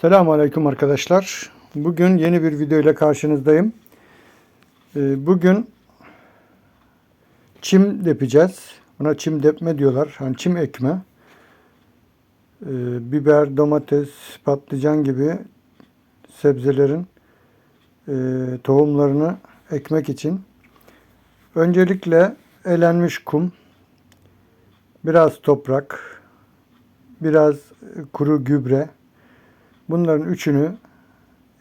Selamun Aleyküm arkadaşlar. Bugün yeni bir video ile karşınızdayım. Ee, Bugün çim depeceğiz. Buna çim depme diyorlar. Hani çim ekme. Ee, Biber, domates, patlıcan gibi sebzelerin e, tohumlarını ekmek için öncelikle elenmiş kum, biraz toprak, biraz kuru gübre, Bunların üçünü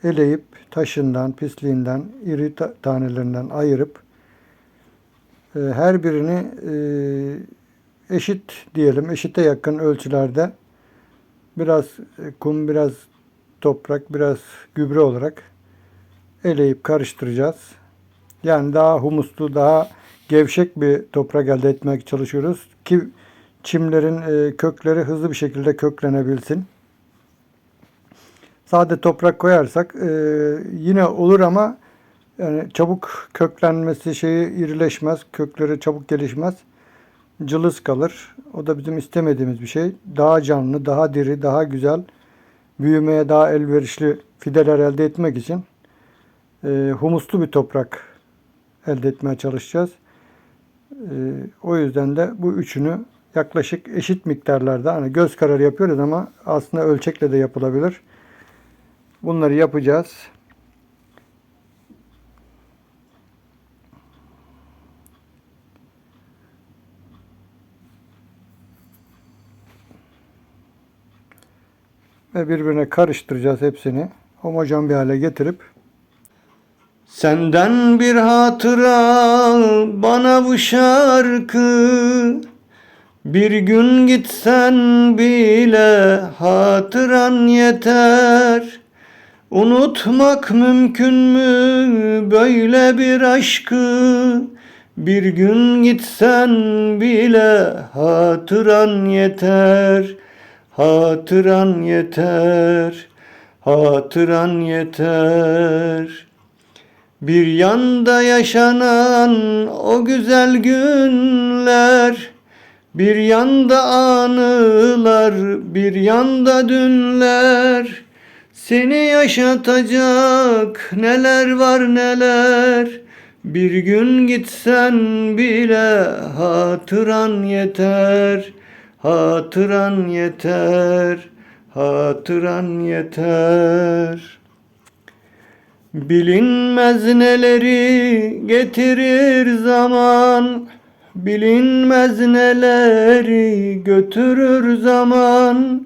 eleyip taşından, pisliğinden, iri ta- tanelerinden ayırıp e, her birini e, eşit diyelim, eşite yakın ölçülerde biraz e, kum, biraz toprak, biraz gübre olarak eleyip karıştıracağız. Yani daha humuslu, daha gevşek bir toprak elde etmek çalışıyoruz ki çimlerin e, kökleri hızlı bir şekilde köklenebilsin. Sade toprak koyarsak e, yine olur ama yani çabuk köklenmesi şeyi irileşmez, kökleri çabuk gelişmez. Cılız kalır. O da bizim istemediğimiz bir şey. Daha canlı, daha diri, daha güzel, büyümeye daha elverişli fideler elde etmek için e, humuslu bir toprak elde etmeye çalışacağız. E, o yüzden de bu üçünü yaklaşık eşit miktarlarda hani göz kararı yapıyoruz ama aslında ölçekle de yapılabilir. Bunları yapacağız. Ve birbirine karıştıracağız hepsini. Homojen bir hale getirip Senden bir hatıra bana bu şarkı Bir gün gitsen bile hatıran yeter Unutmak mümkün mü böyle bir aşkı? Bir gün gitsen bile hatıran yeter. Hatıran yeter. Hatıran yeter. Bir yanda yaşanan o güzel günler bir yanda anılar, bir yanda dünler. Seni yaşatacak neler var neler. Bir gün gitsen bile hatıran yeter. Hatıran yeter. Hatıran yeter. Bilinmez neleri getirir zaman Bilinmez neleri götürür zaman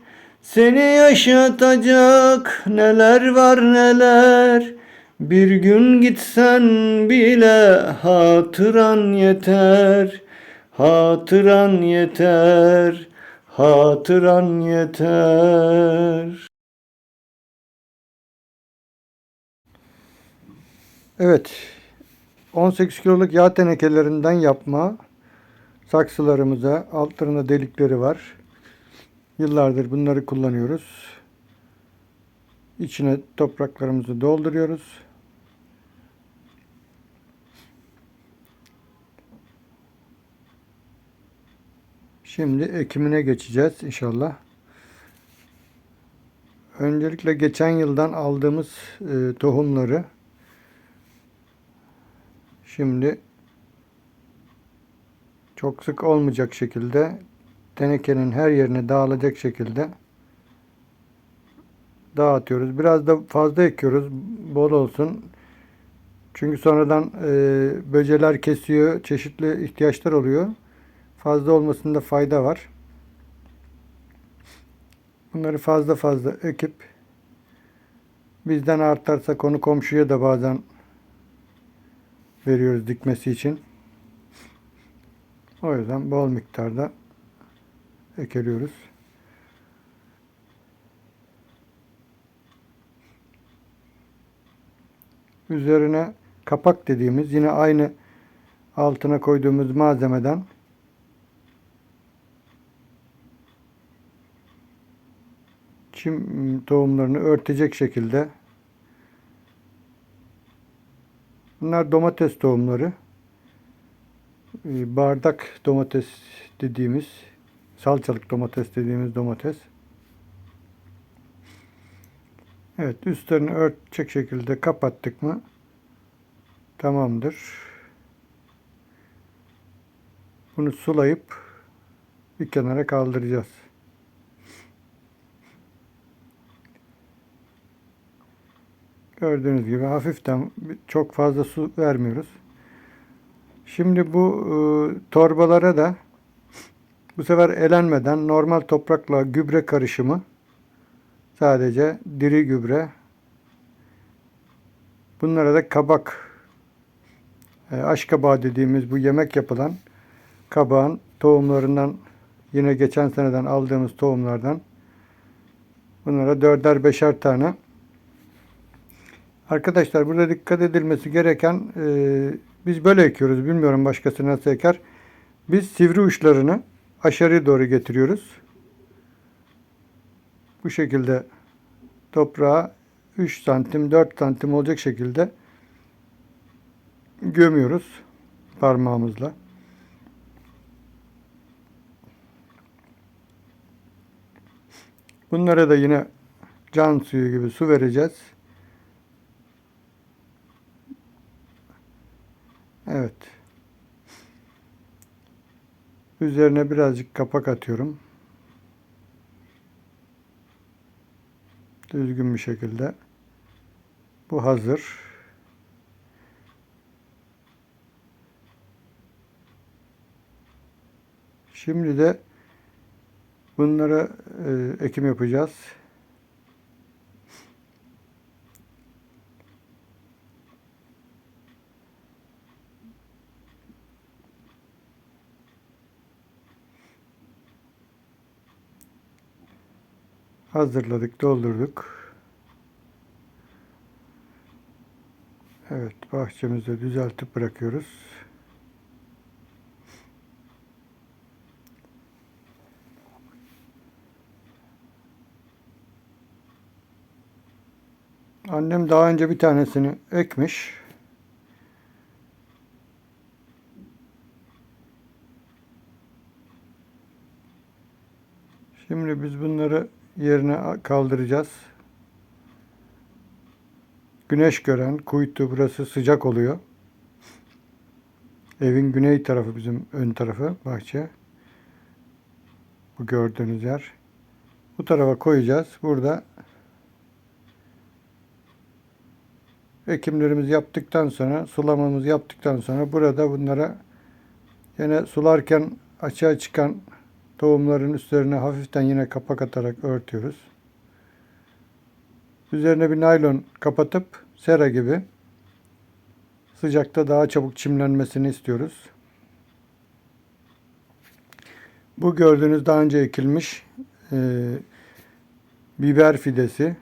Seni yaşatacak neler var neler. Bir gün gitsen bile hatıran yeter. Hatıran yeter. Hatıran yeter. Evet. 18 kiloluk yağ tenekelerinden yapma saksılarımıza altlarında delikleri var. Yıllardır bunları kullanıyoruz. İçine topraklarımızı dolduruyoruz. Şimdi ekimine geçeceğiz inşallah. Öncelikle geçen yıldan aldığımız e, tohumları Şimdi çok sık olmayacak şekilde tenekenin her yerine dağılacak şekilde dağıtıyoruz. Biraz da fazla ekiyoruz. Bol olsun. Çünkü sonradan e, böceler kesiyor. Çeşitli ihtiyaçlar oluyor. Fazla olmasında fayda var. Bunları fazla fazla ekip bizden artarsa konu komşuya da bazen veriyoruz dikmesi için. O yüzden bol miktarda ekeliyoruz. üzerine kapak dediğimiz yine aynı altına koyduğumuz malzemeden çim tohumlarını örtecek şekilde bunlar domates tohumları Ee, bardak domates dediğimiz salçalık domates dediğimiz domates Evet üstlerini örtecek şekilde kapattık mı tamamdır bunu sulayıp bir kenara kaldıracağız. Gördüğünüz gibi hafiften çok fazla su vermiyoruz. Şimdi bu e, torbalara da bu sefer elenmeden normal toprakla gübre karışımı sadece diri gübre bunlara da kabak e, aşkabağı dediğimiz bu yemek yapılan kabağın tohumlarından yine geçen seneden aldığımız tohumlardan bunlara dörder beşer tane Arkadaşlar burada dikkat edilmesi gereken e, biz böyle ekiyoruz. Bilmiyorum başkası nasıl eker. Biz sivri uçlarını aşağıya doğru getiriyoruz. Bu şekilde toprağa 3 santim 4 santim olacak şekilde gömüyoruz parmağımızla. Bunlara da yine can suyu gibi su vereceğiz. Evet. Üzerine birazcık kapak atıyorum. Düzgün bir şekilde. Bu hazır. Şimdi de bunlara e, ekim yapacağız. Hazırladık, doldurduk. Evet, bahçemizde düzeltip bırakıyoruz. Annem daha önce bir tanesini ekmiş. Şimdi biz bunları yerine kaldıracağız. Güneş gören kuytu burası sıcak oluyor. Evin güney tarafı bizim ön tarafı bahçe. Bu gördüğünüz yer. Bu tarafa koyacağız. Burada ekimlerimizi yaptıktan sonra sulamamızı yaptıktan sonra burada bunlara yine sularken açığa çıkan Tohumların üstlerine hafiften yine kapak atarak örtüyoruz. Üzerine bir naylon kapatıp sera gibi sıcakta daha çabuk çimlenmesini istiyoruz. Bu gördüğünüz daha önce ekilmiş e, biber fidesi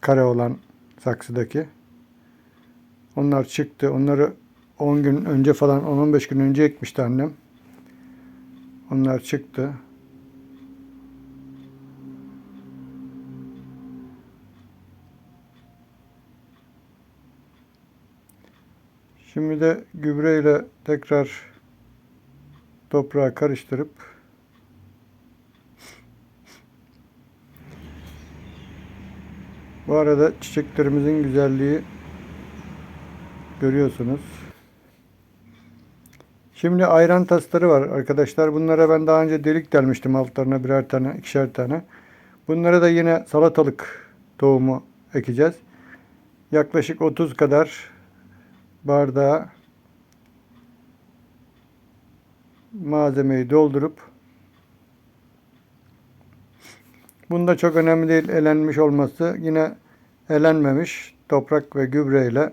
kare olan saksıdaki. Onlar çıktı. Onları 10 gün önce falan 10-15 gün önce ekmişti annem. Onlar çıktı. Şimdi de gübreyle tekrar toprağa karıştırıp bu arada çiçeklerimizin güzelliği görüyorsunuz. Şimdi ayran tasları var arkadaşlar. Bunlara ben daha önce delik delmiştim altlarına birer tane, ikişer tane. Bunlara da yine salatalık tohumu ekeceğiz. Yaklaşık 30 kadar bardağa malzemeyi doldurup Bunda çok önemli değil elenmiş olması. Yine elenmemiş toprak ve gübreyle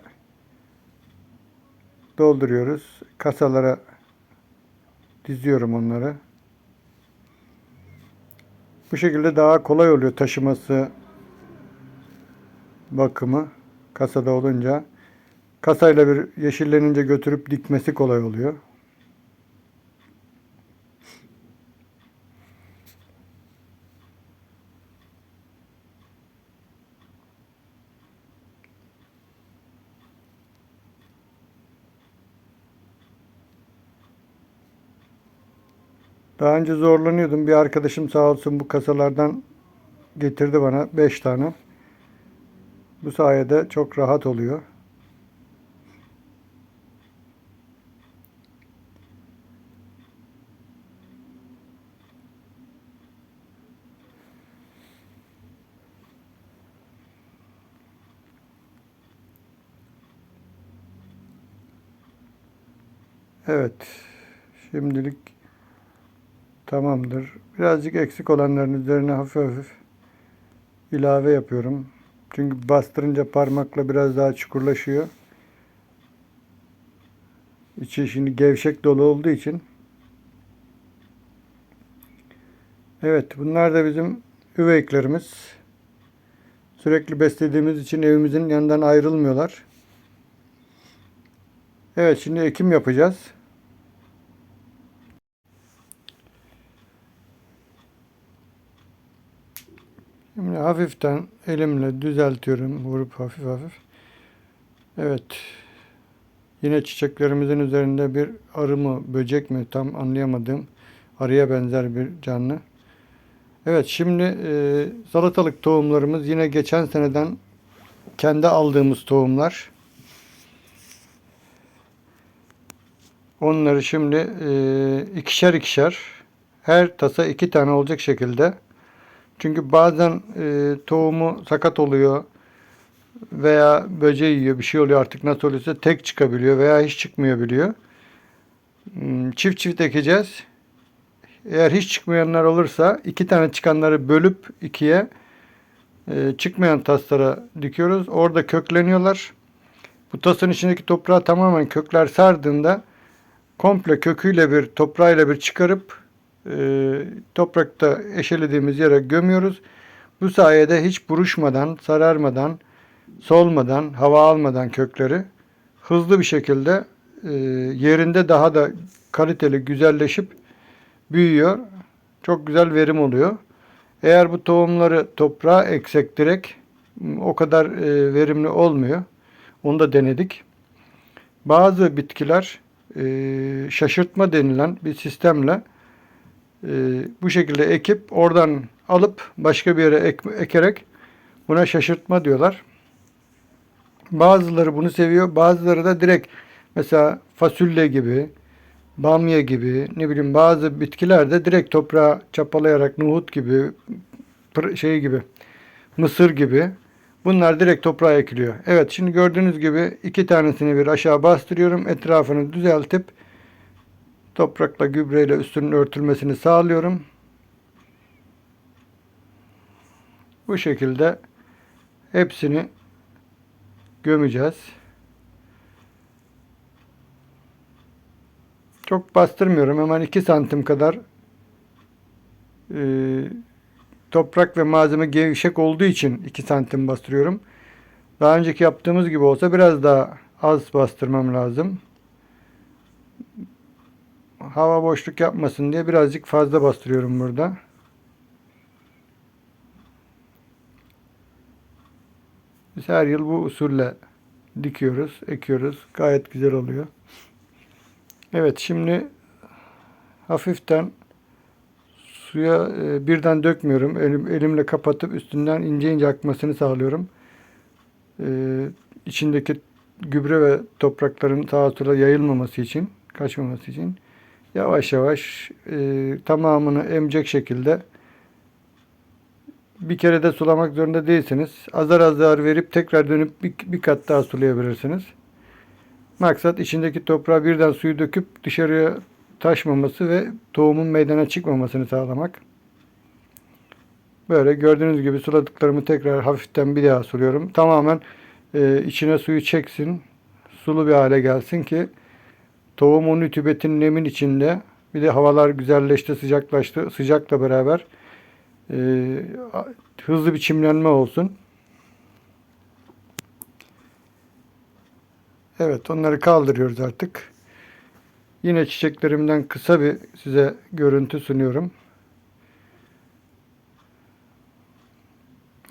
dolduruyoruz. Kasalara diziyorum onları. Bu şekilde daha kolay oluyor taşıması, bakımı kasada olunca. Kasayla bir yeşillenince götürüp dikmesi kolay oluyor. Daha önce zorlanıyordum. Bir arkadaşım sağ olsun bu kasalardan getirdi bana 5 tane. Bu sayede çok rahat oluyor. Evet. Şimdilik tamamdır. Birazcık eksik olanların üzerine hafif hafif ilave yapıyorum. Çünkü bastırınca parmakla biraz daha çukurlaşıyor. İçi şimdi gevşek dolu olduğu için. Evet bunlar da bizim üveyiklerimiz. Sürekli beslediğimiz için evimizin yanından ayrılmıyorlar. Evet şimdi ekim yapacağız. Hafiften elimle düzeltiyorum. Vurup hafif hafif. Evet. Yine çiçeklerimizin üzerinde bir arı mı, böcek mi tam anlayamadım. Arıya benzer bir canlı. Evet şimdi e, salatalık tohumlarımız yine geçen seneden kendi aldığımız tohumlar. Onları şimdi e, ikişer ikişer her tasa iki tane olacak şekilde çünkü bazen e, tohumu sakat oluyor veya böceği yiyor bir şey oluyor artık nasıl oluyorsa tek çıkabiliyor veya hiç çıkmıyor biliyor. Hmm, Çift çift ekeceğiz. Eğer hiç çıkmayanlar olursa iki tane çıkanları bölüp ikiye e, çıkmayan taslara dikiyoruz. Orada kökleniyorlar. Bu tasın içindeki toprağı tamamen kökler sardığında komple köküyle bir toprağıyla bir çıkarıp e, toprakta eşelediğimiz yere gömüyoruz. Bu sayede hiç buruşmadan, sararmadan, solmadan, hava almadan kökleri hızlı bir şekilde e, yerinde daha da kaliteli, güzelleşip büyüyor. Çok güzel verim oluyor. Eğer bu tohumları toprağa eksek direkt o kadar e, verimli olmuyor. Onu da denedik. Bazı bitkiler e, şaşırtma denilen bir sistemle bu şekilde ekip oradan alıp başka bir yere ek, ekerek buna şaşırtma diyorlar. Bazıları bunu seviyor, bazıları da direkt mesela fasulye gibi, bamya gibi, ne bileyim bazı bitkiler de direkt toprağa çapalayarak nohut gibi, şey gibi, mısır gibi bunlar direkt toprağa ekiliyor. Evet şimdi gördüğünüz gibi iki tanesini bir aşağı bastırıyorum. Etrafını düzeltip toprakla gübreyle üstünün örtülmesini sağlıyorum. Bu şekilde hepsini gömeceğiz. Çok bastırmıyorum. Hemen 2 santim kadar e, toprak ve malzeme gevşek olduğu için 2 santim bastırıyorum. Daha önceki yaptığımız gibi olsa biraz daha az bastırmam lazım hava boşluk yapmasın diye birazcık fazla bastırıyorum burada. Biz her yıl bu usulle dikiyoruz, ekiyoruz. Gayet güzel oluyor. Evet şimdi hafiften suya e, birden dökmüyorum. Elim, elimle kapatıp üstünden ince ince akmasını sağlıyorum. Ee, içindeki gübre ve toprakların sağa sola yayılmaması için, kaçmaması için yavaş yavaş e, tamamını emecek şekilde bir kere de sulamak zorunda değilsiniz. Azar azar verip tekrar dönüp bir, bir kat daha sulayabilirsiniz. Maksat içindeki toprağa birden suyu döküp dışarıya taşmaması ve tohumun meydana çıkmamasını sağlamak. Böyle gördüğünüz gibi suladıklarımı tekrar hafiften bir daha suluyorum. Tamamen e, içine suyu çeksin. Sulu bir hale gelsin ki Tohumun ütübetin nemin içinde bir de havalar güzelleşti, sıcaklaştı. Sıcakla beraber e, hızlı bir çimlenme olsun. Evet onları kaldırıyoruz artık. Yine çiçeklerimden kısa bir size görüntü sunuyorum.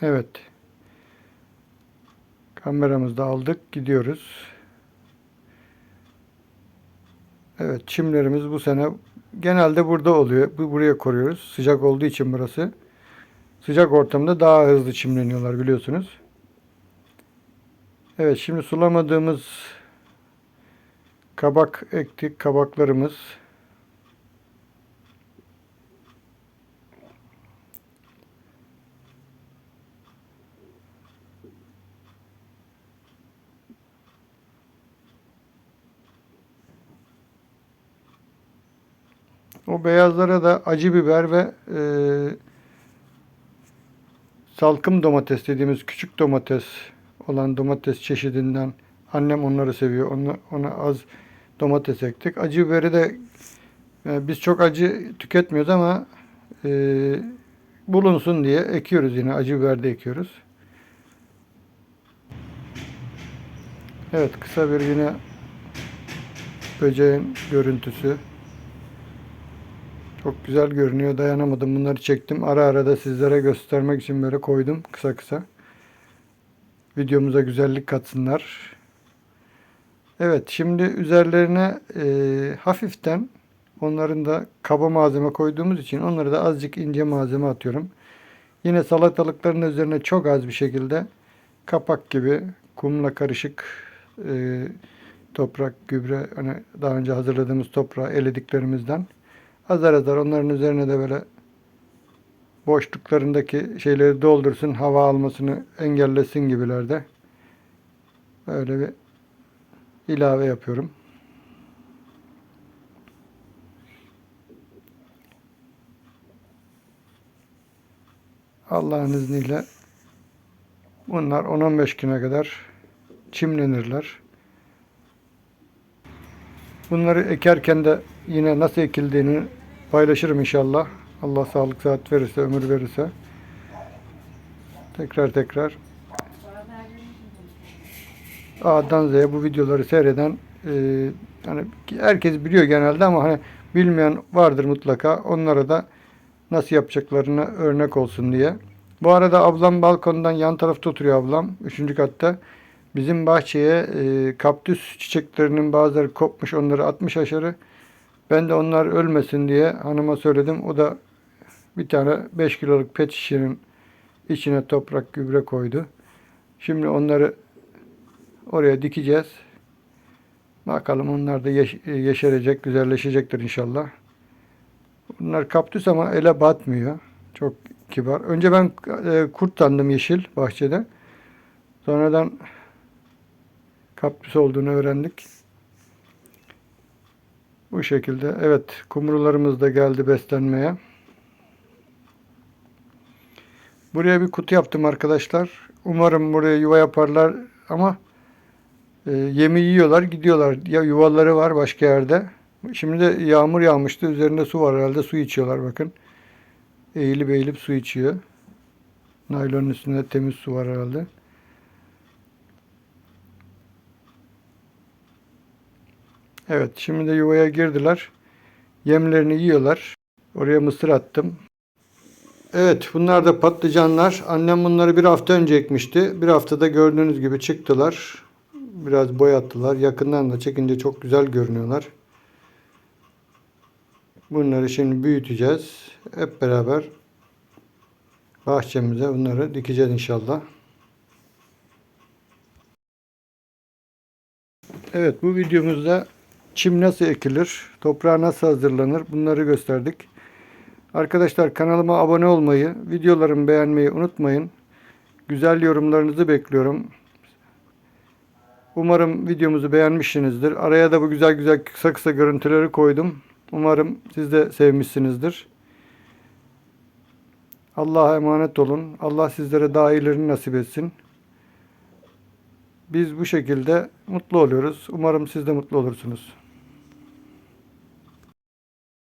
Evet. Kameramızı da aldık. Gidiyoruz. Evet çimlerimiz bu sene genelde burada oluyor. Bu buraya koruyoruz. Sıcak olduğu için burası. Sıcak ortamda daha hızlı çimleniyorlar biliyorsunuz. Evet şimdi sulamadığımız kabak ektik. Kabaklarımız Beyazlara da acı biber ve e, salkım domates dediğimiz küçük domates olan domates çeşidinden annem onları seviyor. Ona, ona az domates ektik. Acı biberi de e, biz çok acı tüketmiyoruz ama e, bulunsun diye ekiyoruz yine. Acı biber de ekiyoruz. Evet kısa bir yine böceğin görüntüsü. Çok güzel görünüyor. Dayanamadım. Bunları çektim. Ara ara da sizlere göstermek için böyle koydum kısa kısa. Videomuza güzellik katsınlar. Evet şimdi üzerlerine e, hafiften onların da kaba malzeme koyduğumuz için onları da azıcık ince malzeme atıyorum. Yine salatalıkların üzerine çok az bir şekilde kapak gibi kumla karışık e, toprak, gübre, hani daha önce hazırladığımız toprağı elediklerimizden azar azar onların üzerine de böyle boşluklarındaki şeyleri doldursun, hava almasını engellesin gibilerde. Böyle bir ilave yapıyorum. Allah'ın izniyle bunlar 10-15 güne kadar çimlenirler. Bunları ekerken de yine nasıl ekildiğini paylaşırım inşallah. Allah sağlık saat verirse, ömür verirse. Tekrar tekrar A'dan Z'ye bu videoları seyreden e, yani herkes biliyor genelde ama hani bilmeyen vardır mutlaka. Onlara da nasıl yapacaklarına örnek olsun diye. Bu arada ablam balkondan yan tarafta oturuyor ablam. Üçüncü katta. Bizim bahçeye e, kaktüs çiçeklerinin bazıları kopmuş. Onları atmış aşağı. Ben de onlar ölmesin diye hanıma söyledim. O da bir tane 5 kiloluk pet şişenin içine toprak gübre koydu. Şimdi onları oraya dikeceğiz. Bakalım onlar da yeş yeşerecek, güzelleşecektir inşallah. Bunlar kaktüs ama ele batmıyor. Çok kibar. Önce ben e, kurt sandım yeşil bahçede. Sonradan kaktüs olduğunu öğrendik. Bu şekilde. Evet kumrularımız da geldi beslenmeye. Buraya bir kutu yaptım arkadaşlar. Umarım buraya yuva yaparlar ama e, yemi yiyorlar gidiyorlar. Ya yuvaları var başka yerde. Şimdi de yağmur yağmıştı. Üzerinde su var herhalde. Su içiyorlar bakın. Eğilip eğilip su içiyor. Naylonun üstünde temiz su var herhalde. Evet şimdi de yuvaya girdiler. Yemlerini yiyorlar. Oraya mısır attım. Evet bunlar da patlıcanlar. Annem bunları bir hafta önce ekmişti. Bir haftada gördüğünüz gibi çıktılar. Biraz boyattılar. Yakından da çekince çok güzel görünüyorlar. Bunları şimdi büyüteceğiz. Hep beraber bahçemize bunları dikeceğiz inşallah. Evet bu videomuzda çim nasıl ekilir, toprağa nasıl hazırlanır bunları gösterdik. Arkadaşlar kanalıma abone olmayı, videolarımı beğenmeyi unutmayın. Güzel yorumlarınızı bekliyorum. Umarım videomuzu beğenmişsinizdir. Araya da bu güzel güzel kısa kısa görüntüleri koydum. Umarım siz de sevmişsinizdir. Allah'a emanet olun. Allah sizlere daha iyilerini nasip etsin. Biz bu şekilde mutlu oluyoruz. Umarım siz de mutlu olursunuz.